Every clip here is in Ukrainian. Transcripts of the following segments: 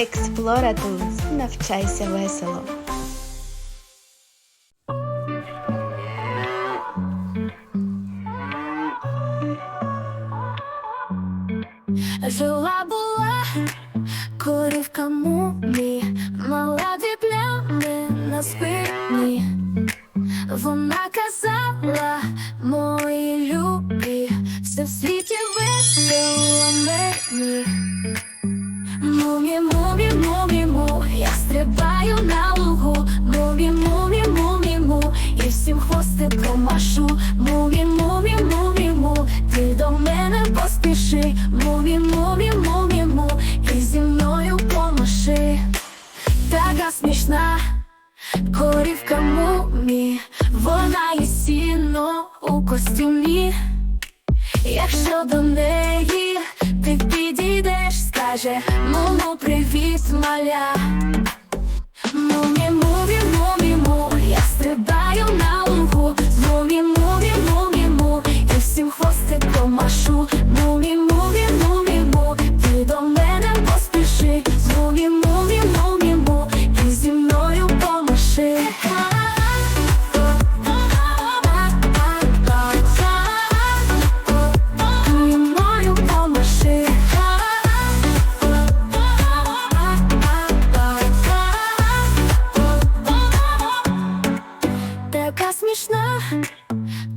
Експлора Tools. Навчайся весело. Жила була корівка мумі, мала плями на спині. Вона казала, мої любі, все в світі весело мені. Мумі, мумі, мумі, му, і всім хвостиком машу. Мумі, мумі, мумі, му, ти до мене поспіши. Мумі, мумі, мумі, му, і зі мною помаши. Така смішна корівка мумі, вона є сіно у костюмі. Якщо до неї ти підійдеш, скаже Муму, привіт, маля.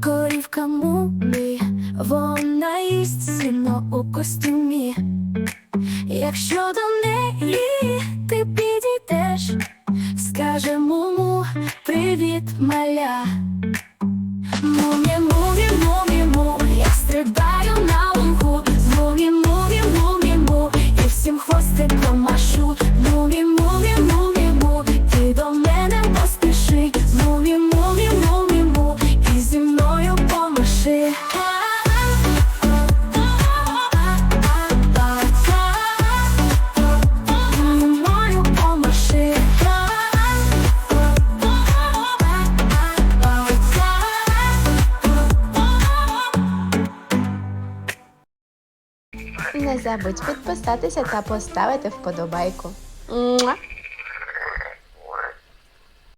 Корівка мумі, вона їсть сильно у костюмі. Якщо до Не забудь підписатися та поставити вподобайку. Муа!